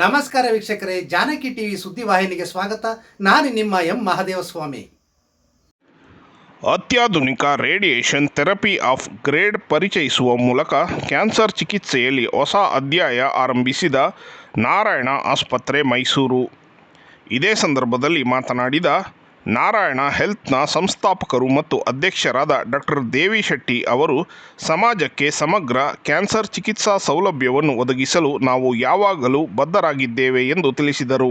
ನಮಸ್ಕಾರ ವೀಕ್ಷಕರೇ, ಜಾನಕಿ ಟಿವಿ ಸುದ್ದಿವಾಹಿನಿಗೆ ಸ್ವಾಗತ. ನಾನು ನಿಮ್ಮ ಎಂ ಮಹದೇವಸ್ವಾಮಿ. ಅತ್ಯಾಧುನಿಕ ರೇಡಿಯೇಷನ್ ಥೆರಪಿ ಆಫ್ ಗ್ರೇಡ್ ಪರಿಚಯಿಸುವ ಮೂಲಕ ಕ್ಯಾನ್ಸರ್ ಚಿಕಿತ್ಸೆಯಲ್ಲಿ ಹೊಸ ಅಧ್ಯಾಯ ಆರಂಭಿಸಿದ ನಾರಾಯಣ ಆಸ್ಪತ್ರೆ ಮೈಸೂರು. ಇದೇ ಸಂದರ್ಭದಲ್ಲಿ ಮಾತನಾಡಿದ ನಾರಾಯಣ ಹೆಲ್ತ್ನ ಸಂಸ್ಥಾಪಕರು ಮತ್ತು ಅಧ್ಯಕ್ಷರಾದ ಡಾಕ್ಟರ್ ದೇವಿ ಶೆಟ್ಟಿ ಅವರು ಸಮಾಜಕ್ಕೆ ಸಮಗ್ರ ಕ್ಯಾನ್ಸರ್ ಚಿಕಿತ್ಸಾ ಸೌಲಭ್ಯವನ್ನು ಒದಗಿಸಲು ನಾವು ಯಾವಾಗಲೂ ಬದ್ಧರಾಗಿದ್ದೇವೆ ಎಂದು ತಿಳಿಸಿದರು.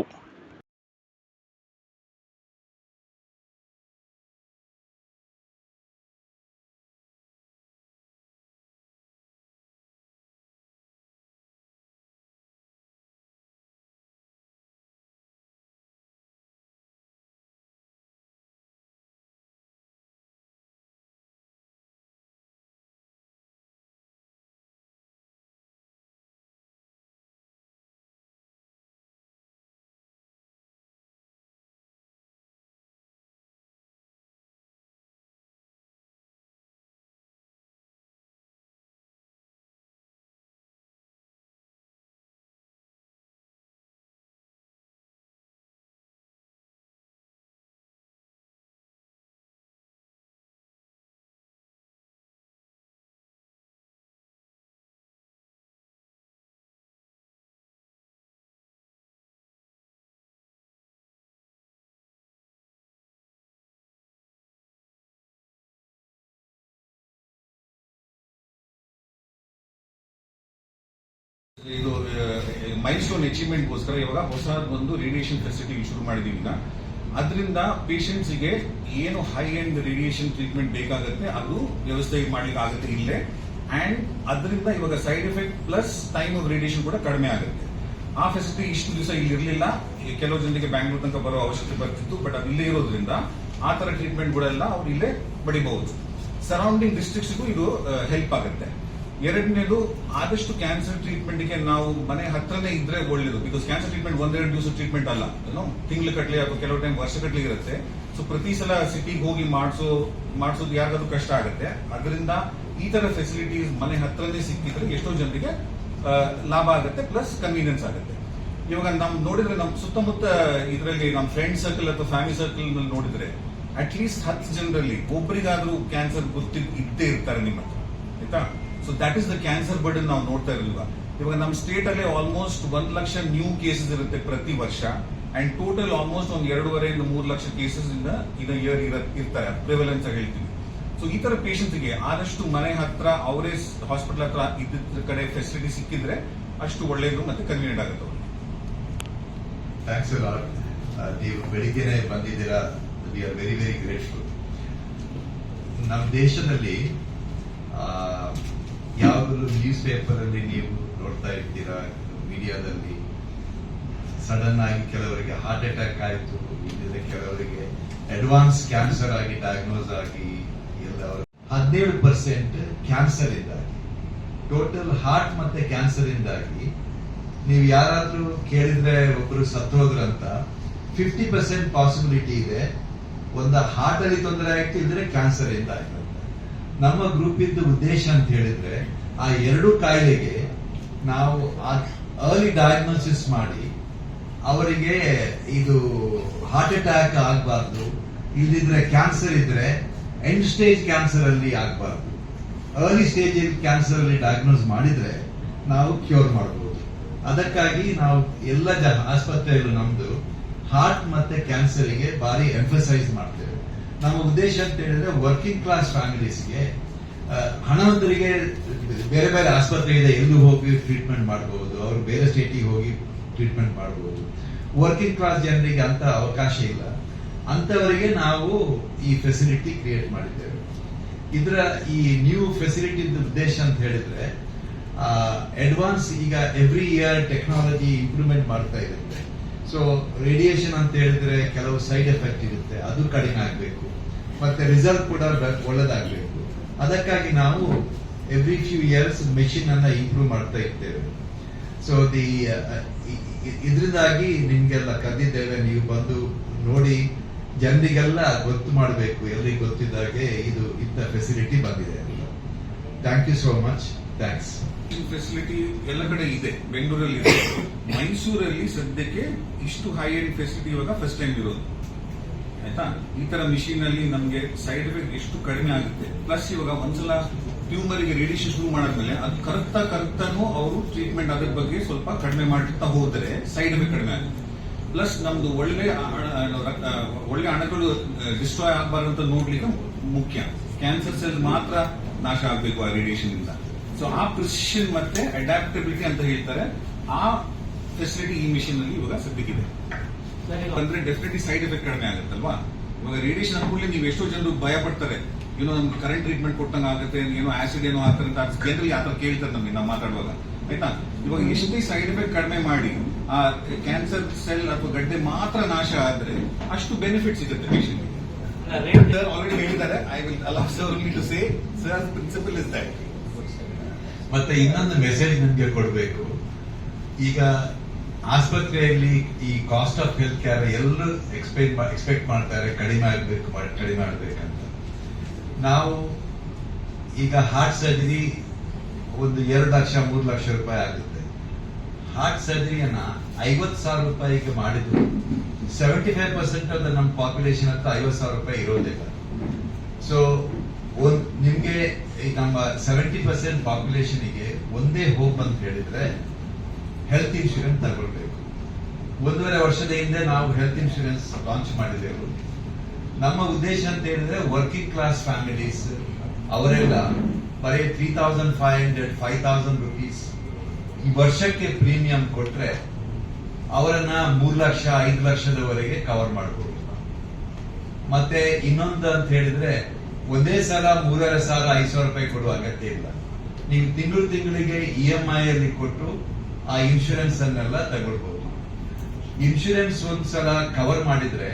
ಇದು ಮೈಲ್ಸ್ಟೋನ್ ಅಚೀವ್ಮೆಂಟ್ಗೋಸ್ಕರ ಇವಾಗ ಹೊಸ ಒಂದು ರೇಡಿಯೇಷನ್ ಫೆಸಿಲಿಟಿ ಶುರು ಮಾಡಿದೀವಿ ಅದರಿಂದ ಗೆ ಏನು ಹೈ ಎಂಡ್ ರೇಡಿಯೇಷನ್ ಟ್ರೀಟ್ಮೆಂಟ್ ಬೇಕಾಗುತ್ತೆ, ಅದು ವ್ಯವಸ್ಥೆ ಮಾಡ್ಲಿಕ್ಕೆ ಆಗುತ್ತೆ ಇಲ್ಲೇ. ಅಂಡ್ ಅದರಿಂದ ಇವಾಗ side effect plus time of radiation ಕೂಡ ಕಡಿಮೆ ಆಗುತ್ತೆ. ಆ ಫೆಸಿಲಿಟಿ ಇಷ್ಟು ದಿವಸ ಇಲ್ಲಿ ಇರಲಿಲ್ಲ. ಕೆಲವು ಜನರಿಗೆ ಬ್ಯಾಂಗ್ಳೂರ್ ತನಕ ಬರೋ ಅವಶ್ಯಕತೆ ಬರ್ತಿತ್ತು ಬಟ್ ಅದು ಇಲ್ಲೇ ಇರೋದ್ರಿಂದ ಆ ತರ ಟ್ರೀಟ್ಮೆಂಟ್ ಗಳೆಲ್ಲ ಅವ್ರು ಇಲ್ಲೇ ಪಡಿಬಹುದು. ಸರೌಂಡಿಂಗ್ ಡಿಸ್ಟ್ರಿಕ್ಟ್ಸ್ಗೂ ಇದು ಹೆಲ್ಪ್ ಆಗುತ್ತೆ. ಎರಡನೇದು ಆದಷ್ಟು ಕ್ಯಾನ್ಸರ್ ಟ್ರೀಟ್ಮೆಂಟ್ಗೆ ನಾವು ಮನೆ ಹತ್ರನೇ ಇದ್ರೆ ಒಳ್ಳೇದು. ಬಿಕಾಸ್ ಕ್ಯಾನ್ಸರ್ ಟ್ರೀಟ್ಮೆಂಟ್ ಒಂದೆರಡು ದಿವಸ ಟ್ರೀಟ್ಮೆಂಟ್ ಅಲ್ಲ. ಏನೋ ತಿಂಗಳು ಕಟ್ಲಿ ಅಥವಾ ಕೆಲವು ಟೈಮ್ ವರ್ಷ ಕಟ್ಲಿ ಇರುತ್ತೆ. ಸೊ ಪ್ರತಿ ಸಲ ಸಿಟಿಗೆ ಹೋಗಿ ಮಾಡಿಸೋ, ಮಾಡಿಸೋದು ಯಾರಿಗಾದ್ರೂ ಕಷ್ಟ ಆಗುತ್ತೆ. ಅದರಿಂದ ಈ ತರ ಫೆಸಿಲಿಟೀಸ್ ಮನೆ ಹತ್ರನೇ ಸಿಕ್ಕಿದ್ರೆ ಎಷ್ಟೋ ಜನರಿಗೆ ಲಾಭ ಆಗುತ್ತೆ ಪ್ಲಸ್ ಕನ್ವೀನಿಯನ್ಸ್ ಆಗುತ್ತೆ. ಇವಾಗ ನಮ್ ನೋಡಿದ್ರೆ ನಮ್ ಸುತ್ತಮುತ್ತ ಇದರಲ್ಲಿ ನಮ್ಮ ಫ್ರೆಂಡ್ ಸರ್ಕಲ್ ಅಥವಾ ಫ್ಯಾಮಿಲಿ ಸರ್ಕಲ್ನಲ್ಲಿ ನೋಡಿದ್ರೆ ಅಟ್ ಲೀಸ್ಟ್ ಹತ್ತು ಜನರಲ್ಲಿ ಒಬ್ಬರಿಗಾದ್ರೂ ಕ್ಯಾನ್ಸರ್ ಗೊತ್ತಿದ್ದೇ ಇರ್ತಾರೆ ನಿಮ್ಮ ಹತ್ರ ಆಯ್ತಾ? So that is the cancer burden ನಾವು ನೋಡ್ತಾ ಇರಲಿಲ್ಲ ಇವಾಗ ನಮ್ಮ ಸ್ಟೇಟ್ ಅಲ್ಲಿ ಆಲ್ಮೋಸ್ಟ್ ಒಂದ್ ಲಕ್ಷ ನ್ಯೂ ಕೇಸಸ್ ಇರುತ್ತೆ ಪ್ರತಿ ವರ್ಷ. ಅಂಡ್ ಟೋಟಲ್ ಆಲ್ಮೋಸ್ಟ್ ಒಂದ್ ಎರಡೂವರೆಯಿಂದ ಮೂರು ಲಕ್ಷ ಕೇಸಸ್ ಇಂದ ಇದ ಇಯರ್ ಇರ್ತಾರೆ. ಪ್ರಿವೆಲೆನ್ಸ್ ಹೇಳ್ತೀವಿ. ಸೊ ಈ ತರ ಗೆ ಆದಷ್ಟು ಮನೆ ಹತ್ರ ಅವರೇ ಹಾಸ್ಪಿಟಲ್ ಹತ್ರ ಇದ್ದ ಕಡೆ ಫೆಸಿಲಿಟಿ ಸಿಕ್ಕಿದ್ರೆ ಅಷ್ಟು ಒಳ್ಳೇದು ಮತ್ತೆ ಕನ್ವೀನಿಯಂಟ್ ಆಗುತ್ತೆ. ಥ್ಯಾಂಕ್ಸ್ ನೀವು ಬೆಳಿಗ್ಗೆನೆ ಬಂದಿದ್ದೀರಾ? We are very very grateful ನಮ್ಮ ದೇಶದಲ್ಲಿ ಯಾವಾಗಲೂ ನ್ಯೂಸ್ ಪೇಪರಲ್ಲಿ ನೀವು ನೋಡ್ತಾ ಇರ್ತೀರಾ? ಮೀಡಿಯಾದಲ್ಲಿ ಸಡನ್ ಆಗಿ ಕೆಲವರಿಗೆ ಹಾರ್ಟ್ ಅಟ್ಯಾಕ್ ಆಯಿತು ಇಲ್ಲದೆ ಕೆಲವರಿಗೆ ಅಡ್ವಾನ್ಸ್ ಕ್ಯಾನ್ಸರ್ ಆಗಿ ಡಯಾಗ್ನೋಸ್ ಆಗಿ ಎಲ್ಲ ಹದಿನೇಳು ಪರ್ಸೆಂಟ್ ಕ್ಯಾನ್ಸರ್ ಇಂದಾಗಿ ಟೋಟಲ್ ಹಾರ್ಟ್ ಮತ್ತೆ ಕ್ಯಾನ್ಸರ್ ಇಂದಾಗಿ ನೀವು ಯಾರಾದ್ರೂ ಕೇಳಿದ್ರೆ ಒಬ್ರು ಸತ್ತೋದ್ರಂತ ಫಿಫ್ಟಿ ಪರ್ಸೆಂಟ್ ಪಾಸಿಬಿಲಿಟಿ ಇದೆ. ಒಂದು ಹಾರ್ಟ್ ಅಲ್ಲಿ ತೊಂದರೆ ಆಗ್ತಿದ್ರೆ ಕ್ಯಾನ್ಸರ್ ಇಂದ ಆಗ್ತದೆ ನಮ್ಮ ಗ್ರೂಪ್ ಉದ್ದೇಶ ಅಂತ ಹೇಳಿದ್ರೆ, ಆ ಎರಡು ಕಾಯಿಲೆಗೆ ನಾವು ಅರ್ಲಿ ಡಯಾಗ್ನೋಸಿಸ್ ಮಾಡಿ, ಅವರಿಗೆ ಇದು ಹಾರ್ಟ್ ಅಟ್ಯಾಕ್ ಆಗಬಾರ್ದು ಇಲ್ಲದಿದ್ರೆ ಕ್ಯಾನ್ಸರ್ ಇದ್ರೆ ಎಂಡ್ ಸ್ಟೇಜ್ ಕ್ಯಾನ್ಸರ್ ಅಲ್ಲಿ ಆಗಬಾರ್ದು. ಅರ್ಲಿ ಸ್ಟೇಜ್ ಕ್ಯಾನ್ಸರ್ ಅಲ್ಲಿ ಡಯಾಗ್ನೋಸ್ ಮಾಡಿದ್ರೆ ನಾವು ಕ್ಯೂರ್ ಮಾಡಬಹುದು ಅದಕ್ಕಾಗಿ ನಾವು ಎಲ್ಲ ಜನ, ಆಸ್ಪತ್ರೆಯಲ್ಲೂ ನಮ್ದು ಹಾರ್ಟ್ ಮತ್ತೆ ಕ್ಯಾನ್ಸರ್ಗೆ ಭಾರಿ ಎಂಫಸೈಸ್ ಮಾಡ್ತೇವೆ. ನಮ್ಮ ಉದ್ದೇಶ ಅಂತ ಹೇಳಿದ್ರೆ ವರ್ಕಿಂಗ್ ಕ್ಲಾಸ್ ಫ್ಯಾಮಿಲೀಸ್ಗೆ ಹಣವಂತರಿಗೆ ಬೇರೆ ಬೇರೆ ಆಸ್ಪತ್ರೆ ಇದೆ ಎಲ್ಲೂ ಹೋಗಿ ಟ್ರೀಟ್ಮೆಂಟ್ ಮಾಡಬಹುದು ಅವರು ಬೇರೆ ಸ್ಟೇಟಿಗೆ ಹೋಗಿ ಟ್ರೀಟ್ಮೆಂಟ್ ಮಾಡಬಹುದು ವರ್ಕಿಂಗ್ ಕ್ಲಾಸ್ ಜನರಿಗೆ ಅಂತ ಅವಕಾಶ ಇಲ್ಲ. ಅಂತವರಿಗೆ ನಾವು ಈ ಫೆಸಿಲಿಟಿ ಕ್ರಿಯೇಟ್ ಮಾಡಿದ್ದೇವೆ. ಇದರ ಈ ನ್ಯೂ ಫೆಸಿಲಿಟಿ ಉದ್ದೇಶ ಅಂತ ಹೇಳಿದ್ರೆ ಅಡ್ವಾನ್ಸ್ ಈಗ ಎವ್ರಿ ಇಯರ್ ಟೆಕ್ನಾಲಜಿ ಇಂಪ್ರೂವ್ಮೆಂಟ್ ಮಾಡ್ತಾ ಇರುತ್ತೆ. ಸೊ ರೇಡಿಯೇಷನ್ ಅಂತ ಹೇಳಿದ್ರೆ ಕೆಲವು ಸೈಡ್ ಎಫೆಕ್ಟ್ ಇರುತ್ತೆ. ಅದು ಕಡಿಮೆ ಆಗಬೇಕು. ಮತ್ತೆ ರಿಸಲ್ಟ್ ಕೂಡ ಒಳ್ಳೆದಾಗ್ಬೇಕು. ಅದಕ್ಕಾಗಿ ನಾವು ಎವ್ರಿ ಫ್ಯೂ ಇಯರ್ಸ್ ಮೆಷಿನ್ ಅನ್ನ ಇಂಪ್ರೂವ್ ಮಾಡ್ತಾ ಇರ್ತೇವೆ. ಸೊ ದಿ ಇದರಿಂದಾಗಿ ನಿಮ್ಗೆಲ್ಲ ಕದ್ದಿದ್ದೇವೆ ನೀವು ಬಂದು ನೋಡಿ, ಜನರಿಗೆಲ್ಲ ಗೊತ್ತು ಮಾಡಬೇಕು. ಎಲ್ರಿಗೂ ಗೊತ್ತಿದ್ದಾಗೆ ಇದು ಇಂಥ ಫೆಸಿಲಿಟಿ ಬಂದಿದೆ thank you so much thanks facility ಎಲ್ಲ ಕಡೆ ಇದೆ, ಬೆಂಗಳೂರಲ್ಲಿ ಇದೆ. ಮೈಸೂರಲ್ಲಿ ಸದ್ಯಕ್ಕೆ ಇಷ್ಟು ಹೈ ಎಂಡ್ ಫೆಸಿಲಿಟಿ ಇವಾಗ ಫಸ್ಟ್ ಟೈಮ್ ಇರೋದು. ಆಯ್ತಾ? ಈ ತರ ಮಿಷಿನ್ ಅಲ್ಲಿ ನಮಗೆ ಸೈಡ್ ಎಫೆಕ್ಟ್ ಎಷ್ಟು ಕಡಿಮೆ ಆಗುತ್ತೆ. ಪ್ಲಸ್ ಇವಾಗ ಒಂದ್ಸಲ ಟ್ಯೂಮರ್ಗೆ ರೇಡಿಯೇಷನ್ ಶುರು ಮಾಡಿದ್ಮೇಲೆ ಅದು ಕರಗ್ತಾ ಕರಗ್ತಾನು ಅವರು ಟ್ರೀಟ್ಮೆಂಟ್ ಅದ್ರ ಬಗ್ಗೆ ಸ್ವಲ್ಪ ಕಡಿಮೆ ಮಾಡ್ತಾ ಹೋದರೆ ಸೈಡ್ ಎಫೆಕ್ಟ್ ಕಡಿಮೆ ಆಗುತ್ತೆ. ಪ್ಲಸ್ ನಮ್ದು ಒಳ್ಳೆ ಒಳ್ಳೆ ಹಣಗಳು ಡಿಸ್ಟ್ರಾಯ್ ಅಂತ ನೋಡ್ಲಿಕ್ಕೆ ಮುಖ್ಯ. ಕ್ಯಾನ್ಸರ್ ಸೆಲ್ ಮಾತ್ರ ನಾಶ ಆಗಬೇಕು ಆ ರೇಡಿಯೇಷನ್ ಇಂದ. ಸೊ ಆ ಪ್ರಿಸಿಷನ್ ಮತ್ತೆ ಅಡಾಪ್ಟಬಿಲಿಟಿ ಅಂತ ಹೇಳ್ತಾರೆ. ಆ ಫೆಸಿಲಿಟಿ ಈ ಮಿಷಿನ್ ಅಲ್ಲಿ ಇವಾಗ ಸದ್ಯಕ್ಕಿದೆ ಅಂದ್ರೆ ಡೆಫಿನೆಟ್ಲಿ ಸೈಡ್ ಎಫೆಕ್ಟ್ ಕಡಿಮೆ ಆಗುತ್ತಲ್ವಾ? ಇವಾಗ ರೇಡಿಯೇಷನ್ ಅನುಕೂಲ ನೀವು ಎಷ್ಟೋ ಜನರು ಭಯ ಪಡ್ತಾರೆ ಏನೋ ನಮ್ಗೆ ಕರೆಂಟ್ ಟ್ರೀಟ್ಮೆಂಟ್ ಕೊಟ್ಟಂಗ ಆಗುತ್ತೆ ಏನೋ ಆಸಿಡ್ ಏನೋ ಆಗ್ತಾರೆ ಅಂತ ಯಾವ ತರ ಕೇಳ್ತಾರೆ ನಮಗೆ ನಾವು ಮಾತಾಡುವಾಗ. ಆಯ್ತಾ? ಇವಾಗ ಎಷ್ಟೇ ಸೈಡ್ ಎಫೆಕ್ಟ್ ಕಡಿಮೆ ಮಾಡಿ ಆ ಕ್ಯಾನ್ಸರ್ ಸೆಲ್ ಅಥವಾ ಗಡ್ಡೆ ಮಾತ್ರ ನಾಶ ಆದ್ರೆ ಅಷ್ಟು ಬೆನಿಫಿಟ್ ಸಿಗುತ್ತೆ ಪೇಷಂಟ್ ಆಲ್ರೆಡಿ ಹೇಳಿದ್ದಾರೆ I will allow sir to say sir principle is that ಮತ್ತೆ ಇನ್ನೊಂದು ಮೆಸೇಜ್ ನಿಮ್ಗೆ ಕೊಡಬೇಕು. ಈಗ ಆಸ್ಪತ್ರೆಯಲ್ಲಿ ಈ ಕಾಸ್ಟ್ ಆಫ್ ಹೆಲ್ತ್ ಕೇರ್ ಎಲ್ಲರೂ ಎಕ್ಸ್ಪೆಕ್ಟ್ ಎಕ್ಸ್ಪೆಕ್ಟ್ ಮಾಡ್ತಾರೆ, ಕಡಿಮೆ ಆಗಬೇಕು ಕಡಿಮೆ ಆಗ್ಬೇಕಂತ. ನಾವು ಈಗ ಹಾರ್ಟ್ ಸರ್ಜರಿ ಒಂದು ಎರಡು ಲಕ್ಷ, ಮೂರು ಲಕ್ಷ ರೂಪಾಯಿ ಆಗುತ್ತೆ. ಹಾರ್ಟ್ ಸರ್ಜರಿಯನ್ನ ಐವತ್ತು ಸಾವಿರ ರೂಪಾಯಿಗೆ ಮಾಡಿದ್ರು. ಸೆವೆಂಟಿ ಫೈವ್ ಪರ್ಸೆಂಟ್ ಆಫ್ ನಮ್ಮ ಪಾಪ್ಯುಲೇಷನ್ ಹತ್ರ ಐವತ್ತು ಸಾವಿರ ರೂಪಾಯಿ ಇರೋದಿಲ್ಲ ಸೊ ನಿಮ್ಗೆ ನಮ್ಮ ಸೆವೆಂಟಿ ಪರ್ಸೆಂಟ್ ಪಾಪ್ಯುಲೇಷನ್ಗೆ ಒಂದೇ ಹೋಪ್ ಅಂತ ಹೇಳಿದ್ರೆ ಹೆಲ್ತ್ ಇನ್ಶೂರೆನ್ಸ್ ತಗೊಳ್ಬೇಕು. ಒಂದೂವರೆ ವರ್ಷದ ಹಿಂದೆ ನಾವು ಹೆಲ್ತ್ ಇನ್ಶೂರೆನ್ಸ್ ಲಾಂಚ್ ಮಾಡಿದೆವು. ನಮ್ಮ ಉದ್ದೇಶ ಅಂತ ಹೇಳಿದ್ರೆ ವರ್ಕಿಂಗ್ ಕ್ಲಾಸ್ ಫ್ಯಾಮಿಲೀಸ್ ಅವರೆಲ್ಲ ಬರೀ three thousand five hundred five thousand rupees ಈ ವರ್ಷಕ್ಕೆ ಪ್ರೀಮಿಯಂ ಕೊಟ್ರೆ ಅವರನ್ನ ಮೂರು ಲಕ್ಷ, ಐದು ಲಕ್ಷದವರೆಗೆ ಕವರ್ ಮಾಡಬಹುದು ಮತ್ತೆ ಇನ್ನೊಂದು ಅಂತ ಹೇಳಿದ್ರೆ ಒಂದೇ ಸಲ ಮೂರರ ಸಾವಿರ ಐದು ಸಾವಿರ ರೂಪಾಯಿ ಕೊಡುವ ಅಗತ್ಯ ಇಲ್ಲ. ನೀವು ತಿಂಗಳು ತಿಂಗಳಿಗೆ ಇ ಎಂ ಐ ಅಲ್ಲಿ ಕೊಟ್ಟು ಆ ಇನ್ಶೂರೆನ್ಸ್ ಅನ್ನೆಲ್ಲ ತಗೊಳ್ಬಹುದು ಇನ್ಶೂರೆನ್ಸ್ ಒಂದ್ಸಲ ಕವರ್ ಮಾಡಿದ್ರೆ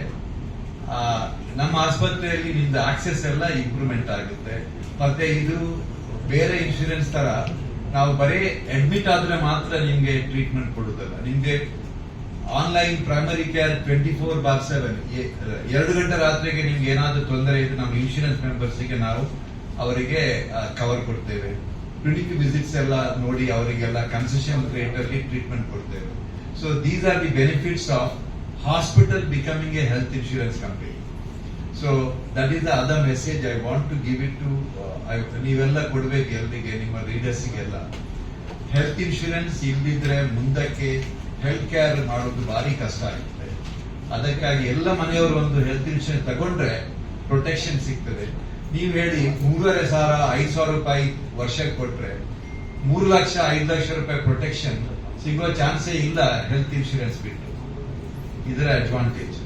ನಮ್ಮ ಆಸ್ಪತ್ರೆಯಲ್ಲಿ ನಿಮ್ದು ಆಕ್ಸೆಸ್ ಎಲ್ಲ ಇಂಪ್ರೂವ್ಮೆಂಟ್ ಆಗುತ್ತೆ. ಮತ್ತೆ ಇದು ಬೇರೆ ಇನ್ಶೂರೆನ್ಸ್ ತರ, ನಾವು ಬರೀ ಅಡ್ಮಿಟ್ ಆದ್ರೆ ಮಾತ್ರ ನಿಮ್ಗೆ ಟ್ರೀಟ್ಮೆಂಟ್ ಕೊಡುತ್ತಲ್ಲ ನಿಮ್ಗೆ online primary care twenty four by seven ಎರಡು ಗಂಟೆ ರಾತ್ರಿಗೆ ನಿಮ್ಗೆ ಏನಾದ್ರೂ ತೊಂದರೆ ಇದ್ರೆ ನಮ್ಮ ಇನ್ಶೂರೆನ್ಸ್ ಮೆಂಬರ್ಸ್ಗೆ ನಾವು ಅವರಿಗೆ ಕವರ್ ಕೊಡ್ತೇವೆ. ಕ್ಲಿನಿಕ್ ವಿಸಿಟ್ಸ್ ಎಲ್ಲ ನೋಡಿ ಅವರಿಗೆಲ್ಲ ಕನ್ಸೆಷನ್ ರೇಟ್ ಅಲ್ಲಿ ಟ್ರೀಟ್ಮೆಂಟ್ ಕೊಡ್ತೇವೆ. So these are the benefits of hospital becoming a health insurance company so that is the other message I want to give it to ನೀವೆಲ್ಲ ಕೊಡ್ಬೇಕು ಎಲ್ರಿಗೆ, ನಿಮ್ಮ ಲೀಡರ್ಸ್ಗೆಲ್ಲ ಹೆಲ್ತ್ ಇನ್ಶೂರೆನ್ಸ್ ಇಲ್ದಿದ್ರೆ ಮುಂದಕ್ಕೆ ಹೆಲ್ತ್ ಕೇರ್ ಮಾಡೋದು ಭಾರಿ ಕಷ್ಟ ಆಗುತ್ತೆ. ಅದಕ್ಕಾಗಿ ಎಲ್ಲ ಮನೆಯವರು ಒಂದು ಹೆಲ್ತ್ ಇನ್ಶೂರೆನ್ಸ್ ತಗೊಂಡ್ರೆ ಪ್ರೊಟೆಕ್ಷನ್ ಸಿಗ್ತದೆ. ನೀವು ಹೇಳಿ ಮೂರುವರೆ ಸಾವಿರ, ಐದು ಸಾವಿರ ರೂಪಾಯಿ ವರ್ಷಕ್ಕೆ ಕೊಟ್ರೆ ಮೂರು ಲಕ್ಷ, ಐದು ಲಕ್ಷ ರೂಪಾಯಿ ಪ್ರೊಟೆಕ್ಷನ್ ಸಿಗುವ ಚಾನ್ಸೇ ಇಲ್ಲ ಹೆಲ್ತ್ ಇನ್ಶೂರೆನ್ಸ್ ಬಿಟ್ಟು. ಇದರ ಅಡ್ವಾಂಟೇಜ್